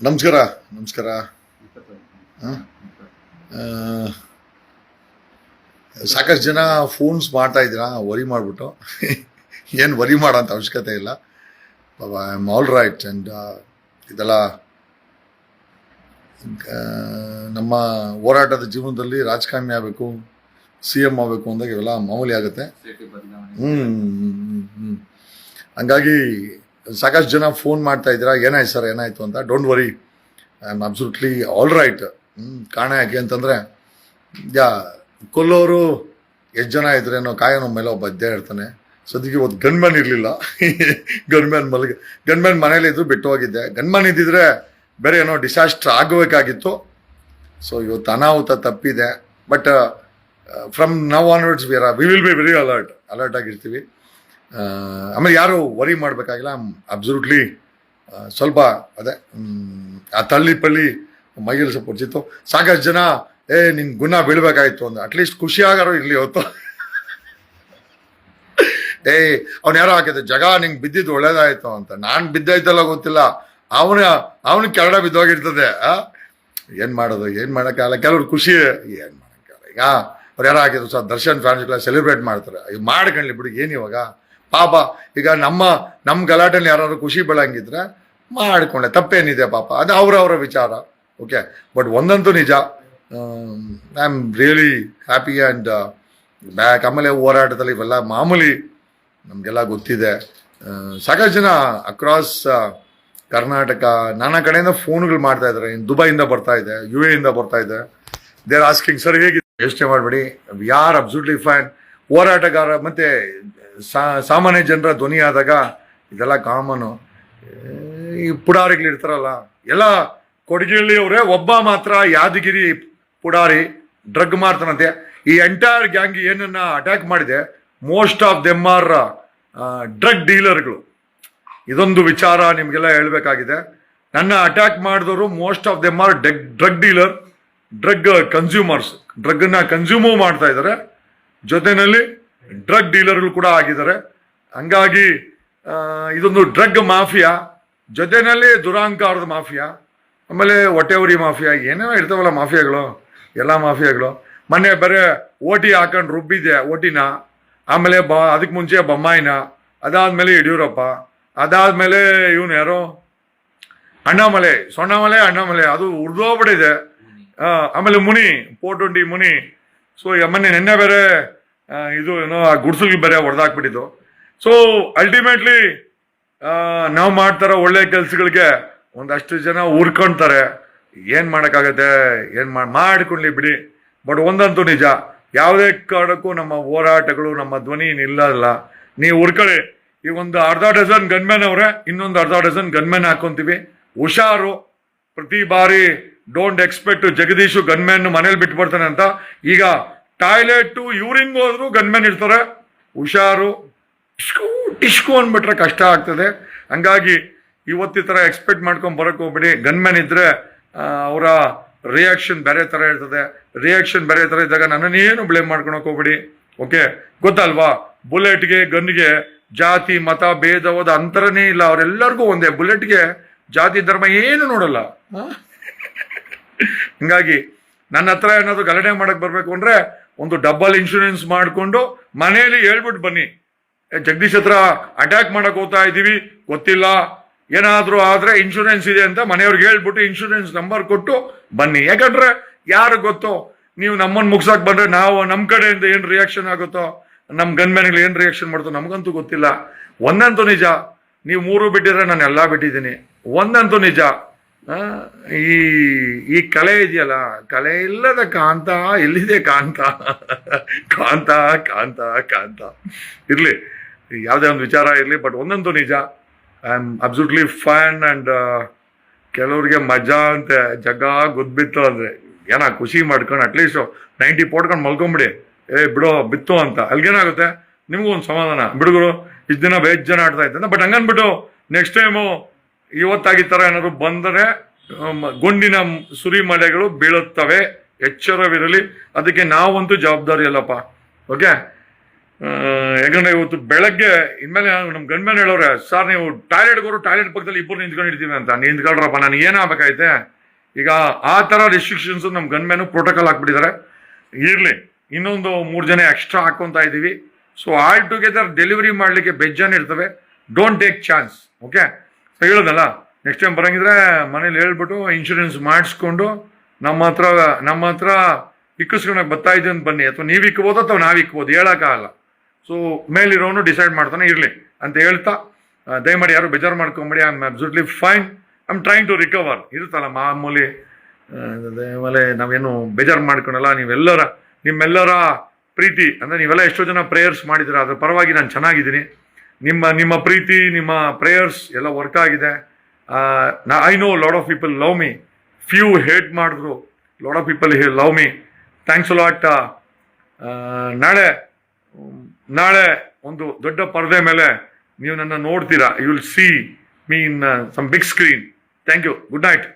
ನಮಸ್ಕಾರ ನಮಸ್ಕಾರ. ಸಾಕಷ್ಟು ಜನ ಫೋನ್ಸ್ ಮಾಡ್ತಾ ಇದ್ದೀರಾ ವರಿ ಮಾಡಿಬಿಟ್ಟು. ಏನು ವರಿ ಮಾಡೋಂಥ ಅವಶ್ಯಕತೆ ಇಲ್ಲ. I am all right and ಇದೆಲ್ಲ ನಮ್ಮ ಹೋರಾಟದ ಜೀವನದಲ್ಲಿ ರಾಜಕಾರಣಿ ಆಗಬೇಕು ಸಿ ಎಂ ಆಗಬೇಕು ಅಂದಾಗ ಇವೆಲ್ಲ ಮಾಮೂಲಿ ಆಗುತ್ತೆ. ಹ್ಞೂ ಹ್ಞೂ ಹ್ಞೂ ಹಂಗಾಗಿ ಸಾಕಷ್ಟು ಜನ ಫೋನ್ ಮಾಡ್ತಾ ಇದ್ದೀರಾ? ಏನಾಯ್ತು ಸರ್? ಏನಾಯಿತು ಅಂತ? Don't worry I am absolutely all right ಕಾಣ ಯಾಕೆ ಅಂತಂದರೆ, ಯಾ, ಕೊಲ್ಲೋರು ಎಷ್ಟು ಜನ ಇದ್ರೇನೋ ಕಾಯೋನ ಮೇಲೆ ಒಬ್ಬ ಇದ್ದೇ ಇರ್ತಾನೆ. ಸದ್ಯಕ್ಕೆ ಇವತ್ತು ಗನ್ಮ್ಯಾನ್ ಇರಲಿಲ್ಲ. ಗನ್ಮ್ಯಾನ್ ಮಲಗಿ ಗನ್ಮ್ಯಾನ್ ಮನೇಲಿ ಇದ್ರು ಬಿಟ್ಟು ಹೋಗಿದ್ದೆ. ಗನ್ಮ್ಯಾನ್ ಇದ್ದಿದ್ರೆ ಬೇರೆ ಏನೋ ಡಿಸಾಸ್ಟ್ರ್ ಆಗಬೇಕಾಗಿತ್ತು. ಸೊ ಇವತ್ತು ಅನಾಹುತ ತಪ್ಪಿದೆ. But from now onwards we are we will be very alert alert ಆಗಿರ್ತೀವಿ. ಆಮೇಲೆ ಯಾರು ವರಿ ಮಾಡಬೇಕಾಗಿಲ್ಲ ಅಬ್ಸಲ್ಯೂಟ್ಲಿ ಸ್ವಲ್ಪ ಅದೇ ಆ ತಳ್ಳಿ ಪಳ್ಳಿ ಸ್ವಲ್ಪ ಹೊಡ್ಸಿತ್ತು ಸಾಕಷ್ಟು ಜನ, ಏ, ನಿನ್ ಗುಣ ಬೀಳ್ಬೇಕಾಯ್ತು ಅಂದ್ರೆ. ಅಟ್ಲೀಸ್ಟ್ ಖುಷಿಯಾಗಾರು ಇರ್ಲಿ ಹೊತ್ತು ಏ, ಅವ್ನು ಯಾರೋ ಹಾಕಿದೆ ಜಗ, ನಿಂಗೆ ಬಿದ್ದಿದ್ದು ಒಳ್ಳೇದಾಯ್ತು ಅಂತ. ನಾನು ಬಿದ್ದಾಯ್ತಲ್ಲ ಗೊತ್ತಿಲ್ಲ. ಅವನ ಅವನ ಕೆರಡ ಬಿದ್ದೋಗಿರ್ತದೆ. ಏನ್ ಮಾಡೋದು, ಏನ್ ಮಾಡೋಕ್ಕಾಗಲ್ಲ. ಕೆಲವ್ರು ಖುಷಿ, ಏನ್ ಮಾಡೋಕ್ಕಾಗಲ್ಲ. ಈಗ ಅವ್ರು ಯಾರೋ ಹಾಕಿದ್ರು, ಸರ್, ದರ್ಶನ್ ಫ್ಯಾನ್ಸ್ಗಳ ಸೆಲೆಬ್ರೇಟ್ ಮಾಡ್ತಾರೆ. ಮಾಡ್ಕೊಳ್ಳಿ ಬಿಡು, ಏನು ಇವಾಗ? ಪಾಪ, ಈಗ ನಮ್ಮ ನಮ್ಮ ಗಲಾಟೆಲಿ ಯಾರಾದ್ರು ಖುಷಿ ಬೆಳಂಗಿದ್ರೆ ಮಾಡ್ಕೊಂಡೆ. ತಪ್ಪೇನಿದೆ ಪಾಪ. ಅದು ಅವರವರ ವಿಚಾರ. ಓಕೆ ಬಟ್ ಒಂದಂತೂ ನಿಜ. I am really happy and back ಆಮೇಲೆ ಹೋರಾಟದಲ್ಲಿ ಇವೆಲ್ಲ ಮಾಮೂಲಿ ನಮಗೆಲ್ಲ ಗೊತ್ತಿದೆ. ಸಾಕಷ್ಟು ಜನ ಅಕ್ರಾಸ್ ಕರ್ನಾಟಕ, ನಾನಾ ಕಡೆಯಿಂದ ಫೋನ್ಗಳು ಮಾಡ್ತಾ ಇದ್ದಾರೆ. ದುಬೈಯಿಂದ ಬರ್ತಾ ಇದೆ ಯು ಎ ಇಂದ ಬರ್ತಾ ಇದೆ. ದೇರ್ ಆಸ್ಕಿಂಗ್ ಸರ್ ಹೇಗಿದೆ? ಯೋಚನೆ ಮಾಡಬೇಡಿ. ಯಾರ್ ಅಬ್ಸಲ್ಯೂಟ್ಲಿ ಫ್ಯಾನ್ ಹೋರಾಟಗಾರ, ಮತ್ತೆ ಸಾಮಾನ್ಯ ಜನರ ಧ್ವನಿ ಆದಾಗ ಇದೆಲ್ಲ ಕಾಮನು. ಈ ಪುಡಾರಿಗಳು ಇರ್ತಾರಲ್ಲ, ಎಲ್ಲ ಕೊಡಗಿಳ್ಳಿ ಅವರೇ ಒಬ್ಬ ಮಾತ್ರ ಯಾದಗಿರಿ ಪುಡಾರಿ ಡ್ರಗ್ ಮಾಡ್ತಾನಂತೆ. ಈ ಎಂಟೈರ್ ಗ್ಯಾಂಗ್ ಏನನ್ನ ಅಟ್ಯಾಕ್ ಮಾಡಿದೆ, most of them are drug ಡೀಲರ್ಗಳು. ಇದೊಂದು ವಿಚಾರ ನಿಮಗೆಲ್ಲ ಹೇಳಬೇಕಾಗಿದೆ. ನನ್ನ ಅಟ್ಯಾಕ್ ಮಾಡಿದವರು most of them are drug, drug dealer, drug consumers, ಡ್ರಗ್ನ consume ಮಾಡ್ತಾ ಇದ್ದಾರೆ. ಜೊತೆನಲ್ಲಿ ಡ್ರಗ್ ಡೀಲರ್ಗಳು ಕೂಡ ಆಗಿದ್ದಾರೆ. ಹಂಗಾಗಿ ಇದೊಂದು ಡ್ರಗ್ ಮಾಫಿಯಾ. ಜೊತೆನಲ್ಲಿ ದುರಾಂಕಾರದ ಮಾಫಿಯಾ. ಆಮೇಲೆ ಹೊಟ್ಟೆವರಿ ಮಾಫಿಯಾ. ಏನೇನೋ ಇರ್ತಾವಲ್ಲ ಮಾಫಿಯಾಗಳು, ಎಲ್ಲ ಮಾಫಿಯಾಗಳು. ಮೊನ್ನೆ ಬೇರೆ ಓಟಿ ಹಾಕೊಂಡು ರುಬ್ಬಿದೆ ಓಟಿನ. ಆಮೇಲೆ ಬ ಅದಕ್ಕೆ ಮುಂಚೆ ಬೊಮ್ಮಾಯಿನ. ಅದಾದಮೇಲೆ ಯಡಿಯೂರಪ್ಪ. ಅದಾದಮೇಲೆ ಇವನು ಯಾರೋ? ಅಣ್ಣಾಮಲೆ, ಸೊಣ್ಣಾಮಲೆ, ಅಣ್ಣಾಮಲೆ. ಅದು ಉರ್ದೋಗ್ಬಿಟ್ಟಿದೆ ಆಮೇಲೆ ಮುನಿ ಟ್ವೆಂಟಿ ಮುನಿ. ಸೊ ಮೊನ್ನೆ ನಿನ್ನೆ ಬೇರೆ ಇದು ಏನೋ ಆ ಗುಡ್ಸಲ್ಗೆ ಬೇರೆ ಹೊಡೆದಾಕ್ಬಿಟ್ಟಿದ್ದು. ಸೊ ಅಲ್ಟಿಮೇಟ್ಲಿ ನಾವು ಮಾಡ್ತಾರೋ ಒಳ್ಳೆ ಕೆಲಸಗಳಿಗೆ ಒಂದಷ್ಟು ಜನ ಉರ್ಕೊಂತಾರೆ. ಏನು ಮಾಡೋಕ್ಕಾಗತ್ತೆ? ಏನು ಮಾಡ್ ಮಾಡ್ಕೊಳ್ಳಿ ಬಿಡಿ. ಬಟ್ ಒಂದಂತೂ ನಿಜ, ಯಾವುದೇ ಕಾರಣಕ್ಕೂ ನಮ್ಮ ಹೋರಾಟಗಳು, ನಮ್ಮ ಧ್ವನಿ ನಿಲ್ಲಲ್ಲ. ನೀವು ಉರ್ಕೊಳ್ಳಿ. ಈ ಒಂದು ಅರ್ಧ ಡಜನ್ ಗನ್ಮೆನ್ ಅವರೇ, ಇನ್ನೊಂದು ಅರ್ಧ ಡಜನ್ ಗನ್ಮೆನ್ ಹಾಕೊಂತೀವಿ. ಹುಷಾರು. ಪ್ರತಿ ಬಾರಿ ಡೋಂಟ್ ಎಕ್ಸ್ಪೆಕ್ಟ್ ಜಗದೀಶು ಗನ್ಮೆನ್ ಮನೇಲಿ ಬಿಟ್ಟು ಬರ್ತಾನೆ ಅಂತ. ಈಗ ಟಾಯ್ಲೆಟ್ ಯೂರಿನ್ ಹೋದ್ರು ಗನ್ಮೆನ್ ಇರ್ತಾರೆ ಹುಷಾರು. ಟಿಶ್ಕು ಟಿಶ್ಕು ಅಂದ್ಬಿಟ್ರೆ ಕಷ್ಟ ಆಗ್ತದೆ. ಹಂಗಾಗಿ ಇವತ್ತಿ ಥರ ಎಕ್ಸ್ಪೆಕ್ಟ್ ಮಾಡ್ಕೊಂಡು ಬರಕ್ ಹೋಗ್ಬೇಡಿ. ಗನ್ಮ್ಯಾನ್ ಇದ್ರೆ ಅವರ ರಿಯಾಕ್ಷನ್ ಬೇರೆ ಥರ ಇರ್ತದೆ. ರಿಯಾಕ್ಷನ್ ಬೇರೆ ಥರ ಇದ್ದಾಗ ನನ್ನನ್ನೇನು ಬ್ಲೇಮ್ ಮಾಡ್ಕೊಳಕ್ ಹೋಗ್ಬೇಡಿ. ಓಕೆ ಗೊತ್ತಲ್ವಾ? ಬುಲೆಟ್ಗೆ ಗನ್ಗೆ ಜಾತಿ ಮತ ಭೇದವಾದ ಅಂತರನೇ ಇಲ್ಲ. ಅವರೆಲ್ಲರಿಗೂ ಒಂದೇ. ಬುಲೆಟ್ಗೆ ಜಾತಿ ಧರ್ಮ ಏನು ನೋಡಲ್ಲ. ಹಂಗಾಗಿ ಹಿಂಗಾಗಿ ನನ್ನ ಹತ್ರ ಏನಾದ್ರು ಗಲಾಟೆ ಮಾಡಕ್ ಬರಬೇಕು ಅಂದ್ರೆ ಒಂದು ಡಬಲ್ ಇನ್ಶೂರೆನ್ಸ್ ಮಾಡಿಕೊಂಡು ಮನೆಯಲ್ಲಿ ಹೇಳ್ಬಿಟ್ಟು ಬನ್ನಿ. ಜಗದೀಶ್ ಹತ್ರ ಅಟ್ಯಾಕ್ ಮಾಡಕ್ ಹೋಗ್ತಾ ಇದೀವಿ, ಗೊತ್ತಿಲ್ಲ. ಏನಾದ್ರೂ ಆದ್ರೆ ಇನ್ಶೂರೆನ್ಸ್ ಇದೆ ಅಂತ ಮನೆಯವ್ರಿಗೆ ಹೇಳ್ಬಿಟ್ಟು ಇನ್ಶೂರೆನ್ಸ್ ನಂಬರ್ ಕೊಟ್ಟು ಬನ್ನಿ. ಯಾಕಂದ್ರೆ ಯಾರು ಗೊತ್ತೋ, ನೀವು ನಮ್ಮನ್ನು ಮುಗ್ಸಕ್ ಬಂದ್ರೆ ನಾವು ನಮ್ಮ ಕಡೆಯಿಂದ ಏನು ರಿಯಾಕ್ಷನ್ ಆಗುತ್ತೋ, ನಮ್ ಗನ್ಮ್ಯಾನ್ಗಳು ಏನು ರಿಯಾಕ್ಷನ್ ಮಾಡ್ತೋ ನಮಗಂತೂ ಗೊತ್ತಿಲ್ಲ. ಒಂದಂತೂ ನಿಜ, ನೀವು ಮೂರು ಬಿಟ್ಟಿದ್ರೆ ನಾನು ಎಲ್ಲಾ ಬಿಟ್ಟಿದ್ದೀನಿ. ಒಂದಂತೂ ನಿಜ. ಈ ಈ ಕಲೆ ಇದೆಯಲ್ಲ, ಕಲೆ ಇಲ್ಲದ ಕಾಂತ ಎಲ್ಲಿದೆ ಕಾಂತ? ಕಾಂತ ಕಾಂತ ಕಾಂತ. ಇರ್ಲಿ, ಯಾವುದೇ ಒಂದು ವಿಚಾರ ಇರಲಿ ಬಟ್ ಒಂದಂತೂ ನಿಜ. I am absolutely fan and ಕೆಲವ್ರಿಗೆ ಮಜಾ ಅಂತ ಜಗ ಗುದ್ಬಿತ್ತು ಅಂದ್ರೆ, ಏನ ಖುಷಿ ಮಾಡ್ಕೊಂಡು ಅಟ್ಲೀಸ್ಟ್ ನೈಂಟಿ ಪೋಟ್ಕೊಂಡು ಮಲ್ಕೊಂಬಿಡಿ. ಏ, ಬಿಡೋ, ಬಿತ್ತು ಅಂತ. ಅಲ್ಲಿಗೇನಾಗುತ್ತೆ ನಿಮಗೂ ಒಂದು ಸಮಾಧಾನ. ಬಿಡುಗರು ಇಷ್ಟು ದಿನ ಬೇಜ್ ಜನ ಆಡ್ತಾ ಇದ್ದಂತ ಬಟ್ ಹಂಗನ್ಬಿಟ್ಟು ನೆಕ್ಸ್ಟ್ ಟೈಮು ಇವತ್ತಾಗಿ ಥರ ಏನಾದ್ರು ಬಂದರೆ ಗುಂಡಿನ ಗುಂಡಿನ ಸುರಿಮಳೆಗಳು ಬೀಳುತ್ತವೆ, ಎಚ್ಚರವಿರಲಿ. ಅದಕ್ಕೆ ನಾವಂತೂ ಜವಾಬ್ದಾರಿ ಅಲ್ಲಪ್ಪ. ಓಕೆ? ಯಾಕಂದ್ರೆ ಇವತ್ತು ಬೆಳಗ್ಗೆ, ಇನ್ಮೇಲೆ ನಮ್ಮ ಗಂಡ್ಮೇಲೆ ಹೇಳೋರೆ, ಸರ್ ನೀವು ಟಾಯ್ಲೆಟ್ ಹೋರು ಟಾಯ್ಲೆಟ್ ಪಕ್ಕದಲ್ಲಿ ಇಬ್ಬರು ನಿಂತ್ಕೊಂಡಿರ್ತೀವಿ ಅಂತ. ನಿಂತ್ಕೊಳ್ರಪ್ಪ ನಾನು ಏನಾಗಬೇಕಾಯ್ತೆ ಈಗ ಆ ತರ ರೆಸ್ಟ್ರಿಕ್ಷನ್ಸ್ ನಮ್ಮ ಗಂಡ್ಮೇನು ಪ್ರೋಟೋಕಾಲ್ ಹಾಕ್ಬಿಟ್ಟಿದ್ದಾರೆ ಇರ್ಲಿ, ಇನ್ನೊಂದು ಮೂರು ಜನ ಎಕ್ಸ್ಟ್ರಾ ಹಾಕೊಂತ ಇದ್ದೀವಿ ಸೊ ಆಲ್ ಟುಗೆದರ್ ಡೆಲಿವರಿ ಮಾಡ್ಲಿಕ್ಕೆ ಬೆಜ್ಜಾನ್ ಇರ್ತವೆ. ಡೋಂಟ್ ಟೇಕ್ ಚಾನ್ಸ್ ಓಕೆ ಹೇಳೋದಲ್ಲ ನೆಕ್ಸ್ಟ್ ಟೈಮ್ ಬರಂಗಿದ್ರೆ ಮನೇಲಿ ಹೇಳ್ಬಿಟ್ಟು ಇನ್ಶೂರೆನ್ಸ್ ಮಾಡಿಸ್ಕೊಂಡು ನಮ್ಮ ಹತ್ರ ನಮ್ಮ ಹತ್ರ ಇಕ್ಕಿಸ್ಕೊಳಕ್ ಬರ್ತಾ ಬನ್ನಿ. ಅಥವಾ ನೀವು ಇಕ್ಬೋದು ಅಥವಾ ನಾವು ಇಕ್ಬೋದು ಹೇಳೋಕ್ಕಾಗಲ್ಲ. ಸೊ ಮೇಲಿರೋನು ಡಿಸೈಡ್ ಮಾಡ್ತಾನೆ, ಇರಲಿ ಅಂತ ಹೇಳ್ತಾ ದಯಮಾಡಿ ಯಾರು ಬೇಜಾರು ಮಾಡ್ಕೊಂಬಿಡಿ I am absolutely fine I am trying to recover ಇರುತ್ತಲ್ಲ ಮಾಮೂಲಿ ಆಮೇಲೆ ನಾವೇನು ಬೇಜಾರು ಮಾಡ್ಕೊಳಲ್ಲ, ನೀವೆಲ್ಲರ, ನಿಮ್ಮೆಲ್ಲರ ಪ್ರೀತಿ, ಅಂದರೆ ನೀವೆಲ್ಲ ಎಷ್ಟೋ ಜನ ಪ್ರೇಯರ್ಸ್ ಮಾಡಿದ್ದೀರ ಅದ್ರ ಪರವಾಗಿ ನಾನು ಚೆನ್ನಾಗಿದ್ದೀನಿ. ನಿಮ್ಮ ನಿಮ್ಮ ಪ್ರೀತಿ, ನಿಮ್ಮ ಪ್ರೇಯರ್ಸ್ ಎಲ್ಲ ವರ್ಕ್ ಆಗಿದೆ. I know lot of people love me few hate ಮಾಡಿದ್ರು. Lot of people love me thanks lot ನಾಳೆ ನಾಳೆ ಒಂದು ದೊಡ್ಡ ಪರದೆ ಮೇಲೆ ನೀವು ನನ್ನ ನೋಡ್ತೀರಾ. You will see me in some big screen thank you good night